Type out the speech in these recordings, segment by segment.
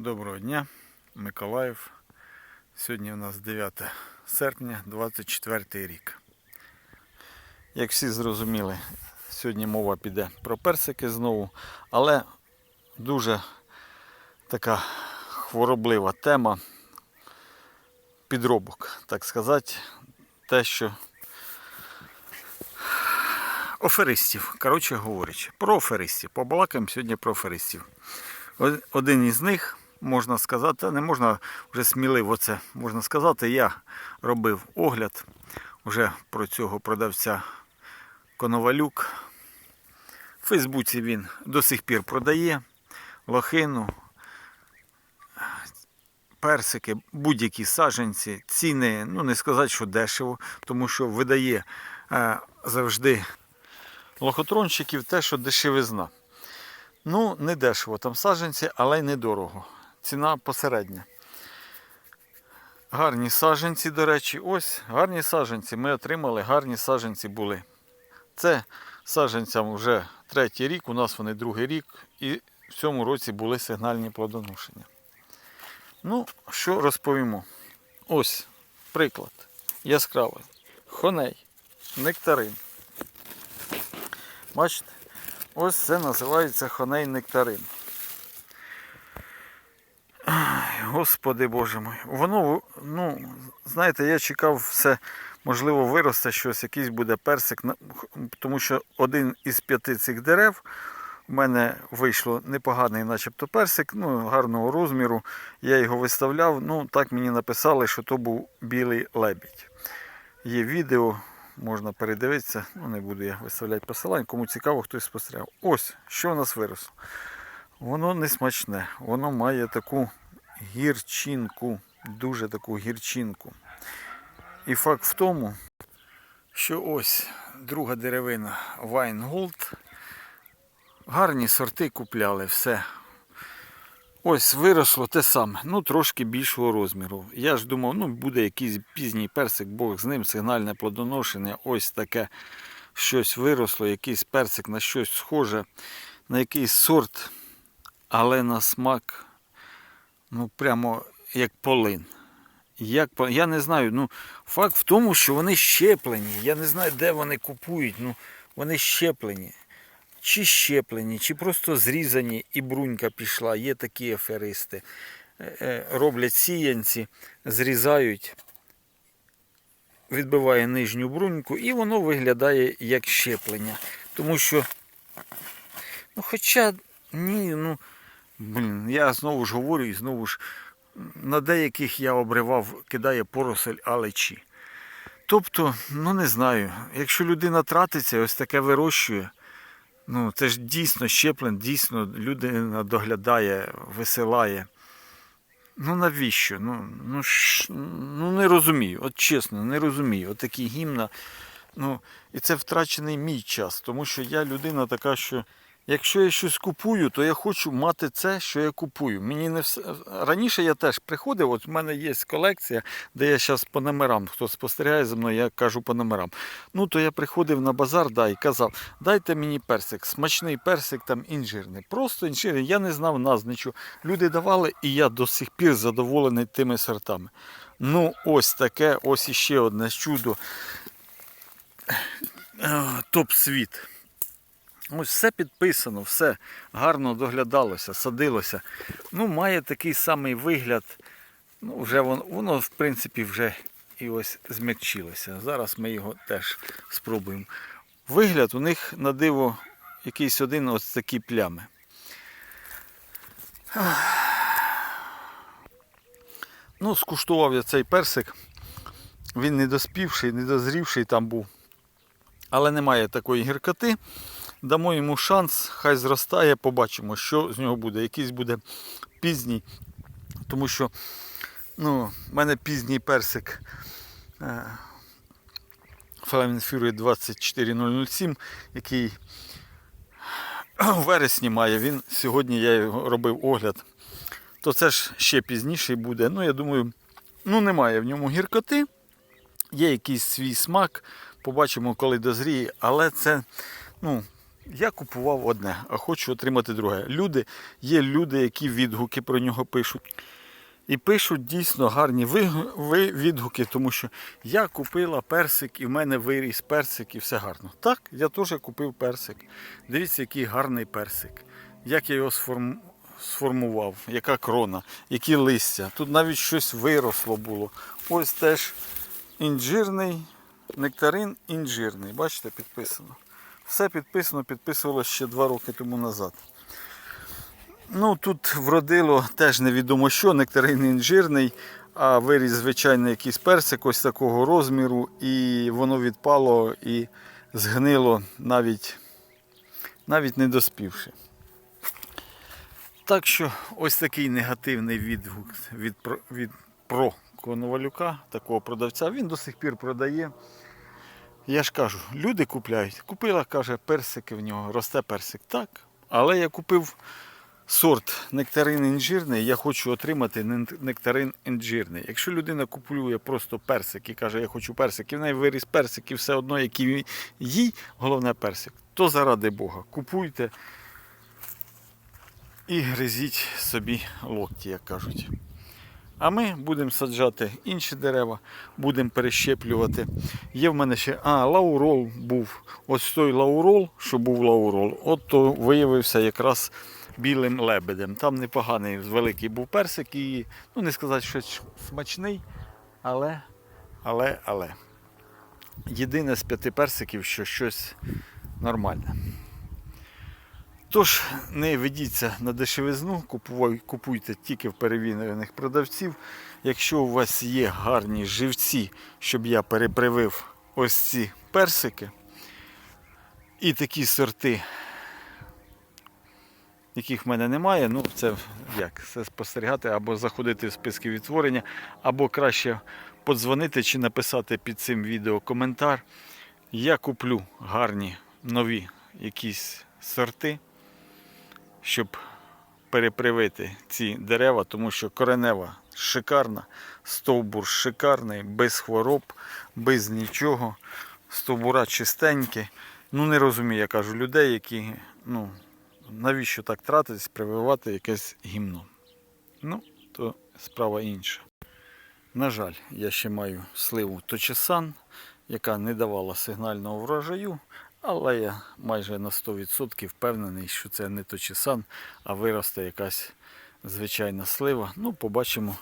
Доброго дня, Миколаїв. Сьогодні у нас 9 серпня, 24 рік. Як всі зрозуміли, сьогодні мова піде про персики знову, але дуже така хвороблива тема підробок, так сказати, те, що Оферистів, коротше говорячи, про оферистів. Побалакаємо сьогодні про оферистів. Один із них, можна сказати, не можна вже сміливо це можна сказати. Я робив огляд вже про цього продавця Коновалюк. В Фейсбуці він до сих пір продає лохину, персики, будь-які саджанці, ціни, ну не сказати, що дешево, тому що видає е, завжди лохотронщиків те, що дешевизна. Ну, не дешево там саджанці, але й недорого. Ціна посередня. Гарні саджанці, до речі, ось гарні саджанці. Ми отримали, гарні саджанці були. Це саджанцям вже третій рік, у нас вони другий рік, і в цьому році були сигнальні плодоношення. Ну, що розповімо? Ось приклад. Яскравий. Хоней, нектарин. Бачите? Ось це називається хоней нектарин. Господи Боже мой. Воно, ну, знаєте, я чекав все, можливо, виросте щось, якийсь буде персик, тому що один із п'яти цих дерев у мене вийшло непоганий, начебто персик, ну, гарного розміру. Я його виставляв. Ну, так мені написали, що то був білий лебідь. Є відео, можна передивитися. Ну, не буду я виставляти посилань. Кому цікаво, хтось спостерігав. Ось, що у нас виросло. Воно не смачне, воно має таку гірчинку, дуже таку гірчинку. І факт в тому, що ось друга деревина Wine Гарні сорти купляли, все. Ось виросло те саме, ну трошки більшого розміру. Я ж думав, ну буде якийсь пізній персик, Бог з ним, сигнальне плодоношення. Ось таке щось виросло, якийсь персик на щось схоже, на якийсь сорт, але на смак, ну прямо як полин. Як, я не знаю, ну факт в тому, що вони щеплені. Я не знаю, де вони купують, ну вони щеплені. Чи щеплені, чи просто зрізані і брунька пішла. Є такі аферисти. Е, е, Роблять сіянці, зрізають, відбиває нижню бруньку, і воно виглядає як щеплення. Тому що, ну хоча ні, ну блін, я знову ж говорю і знову ж на деяких я обривав, кидає поросель алечі. Тобто, ну не знаю, якщо людина тратиться, ось таке вирощує. Ну, це ж дійсно щеплен, дійсно людина доглядає, висилає. Ну навіщо? Ну, ну, ш, ну не розумію, от чесно, не розумію. От такі гімна. Ну, і це втрачений мій час, тому що я людина така, що якщо я щось купую, то я хочу мати це, що я купую. Мені не все... Раніше я теж приходив, от в мене є колекція, де я зараз по номерам, хто спостерігає за мною, я кажу по номерам. Ну, то я приходив на базар да, і казав, дайте мені персик, смачний персик там інжирний. Просто інжирний, я не знав назв нічого. Люди давали, і я до сих пір задоволений тими сортами. Ну, ось таке, ось іще одне чудо. Е, Топ-світ. Ось все підписано, все гарно доглядалося, садилося. Ну, має такий самий вигляд. Ну, вже воно, воно, в принципі, вже і ось змягчилося. Зараз ми його теж спробуємо. Вигляд у них на диво якийсь один ось такі плями. Ну, скуштував я цей персик. Він не доспівший, не дозрівший там був. Але немає такої гіркоти. Дамо йому шанс, хай зростає, побачимо, що з нього буде. Якийсь буде пізній. Тому що ну, в мене пізній персик е, Fury 24007, який у вересні має. Він сьогодні я його робив огляд. То це ж ще пізніший буде. Ну, я думаю, ну немає в ньому гіркоти. Є якийсь свій смак. Побачимо, коли дозріє, але це, ну, Я купував одне, а хочу отримати друге. Люди, є люди, які відгуки про нього пишуть. І пишуть дійсно гарні відгуки, тому що я купила персик і в мене виріс персик і все гарно. Так, я теж купив персик. Дивіться, який гарний персик. Як я його сформ... сформував, яка крона, які листя. Тут навіть щось виросло було. Ось теж інжирний, нектарин інжирний. Бачите, підписано. Все підписано, підписувалося ще два роки тому назад. Ну, тут вродило теж невідомо що, нектарин інжирний, а виріс, звичайно, якийсь персик ось такого розміру, і воно відпало і згнило навіть, навіть не доспівши. Так що ось такий негативний відгук від, від про Коновалюка, такого продавця, він до сих пір продає. Я ж кажу, люди купляють. Купила, каже, персики в нього, росте персик. Так. Але я купив сорт нектарин інжирний, я хочу отримати нектарин інжирний. Якщо людина купує просто персик і каже, я хочу персик, і в неї виріс персик, і все одно, який їй, головне персик, то заради Бога, купуйте і гризіть собі локті, як кажуть. А ми будемо саджати інші дерева, будемо перещеплювати. Є в мене ще. А, лаурол був. Ось той лаурол, що був лаурол, от то виявився якраз білим лебедем. Там непоганий великий був персик і, ну не сказати, що смачний, але, але, але. Єдине з п'яти персиків, що щось нормальне. Тож не ведіться на дешевизну, купуйте тільки в перевірених продавців. Якщо у вас є гарні живці, щоб я перепривив ось ці персики і такі сорти, яких в мене немає, ну це як це спостерігати або заходити в списки відтворення, або краще подзвонити чи написати під цим відео коментар. Я куплю гарні нові якісь сорти щоб перепривити ці дерева, тому що коренева шикарна, стовбур шикарний, без хвороб, без нічого. Стовбура чистенькі. Ну не розумію, я кажу, людей, які, ну, навіщо так тратитись, прививати якесь гімно. Ну, то справа інша. На жаль, я ще маю сливу Точесан, яка не давала сигнального врожаю, але я майже на 100% впевнений, що це не Точесан, а виросте якась звичайна слива. Ну, побачимо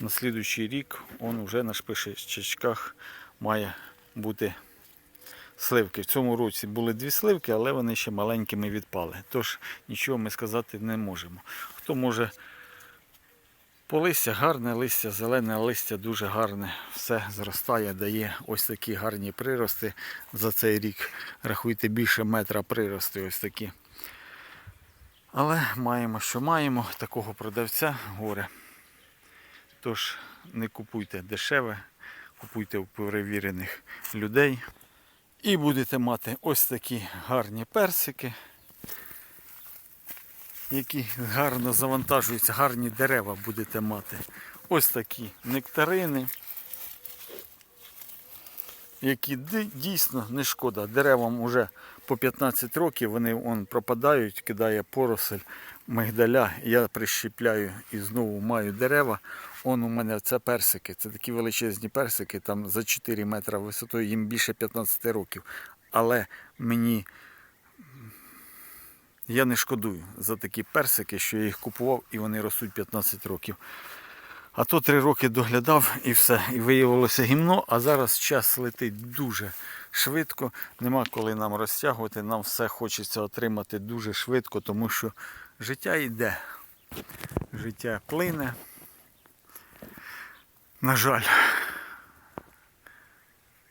на слідуючий рік. Он вже на шпишечках має бути сливки. В цьому році були дві сливки, але вони ще маленькими відпали. Тож нічого ми сказати не можемо. Хто може по листя гарне листя, зелене листя дуже гарне. Все зростає, дає ось такі гарні прирости за цей рік. Рахуйте більше метра прирости ось такі. Але маємо, що маємо, такого продавця горе. Тож не купуйте дешеве, купуйте у перевірених людей. І будете мати ось такі гарні персики які гарно завантажуються, гарні дерева будете мати. Ось такі нектарини, які дійсно не шкода. Деревам вже по 15 років вони он, пропадають, кидає поросель мигдаля. Я прищіпляю і знову маю дерева. Он у мене це персики. Це такі величезні персики, там за 4 метри висотою, їм більше 15 років. Але мені я не шкодую за такі персики, що я їх купував і вони ростуть 15 років. А то 3 роки доглядав і все. І виявилося гімно, а зараз час летить дуже швидко. Нема коли нам розтягувати, нам все хочеться отримати дуже швидко, тому що життя йде. Життя плине. На жаль,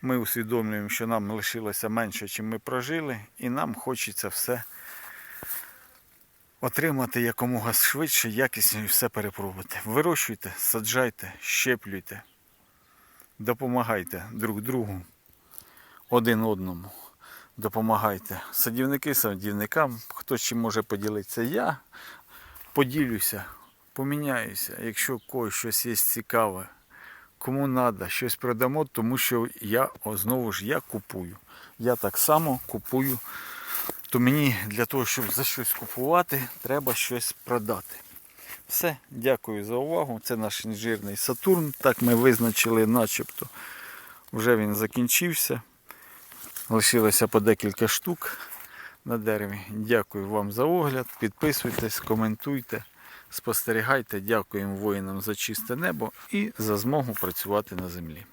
ми усвідомлюємо, що нам лишилося менше, чим ми прожили, і нам хочеться все отримати якомога швидше, якісніше і все перепробувати. Вирощуйте, саджайте, щеплюйте, допомагайте друг другу, один одному. Допомагайте. Садівники садівникам, хто чим може поділитися. Я поділюся, поміняюся, якщо когось щось є цікаве, кому треба, щось продамо, тому що я знову ж я купую. Я так само купую то мені для того, щоб за щось купувати, треба щось продати. Все, дякую за увагу. Це наш інжирний Сатурн. Так ми визначили, начебто. Вже він закінчився. Лишилося по декілька штук на дереві. Дякую вам за огляд. Підписуйтесь, коментуйте, спостерігайте. Дякуємо воїнам за чисте небо і за змогу працювати на землі.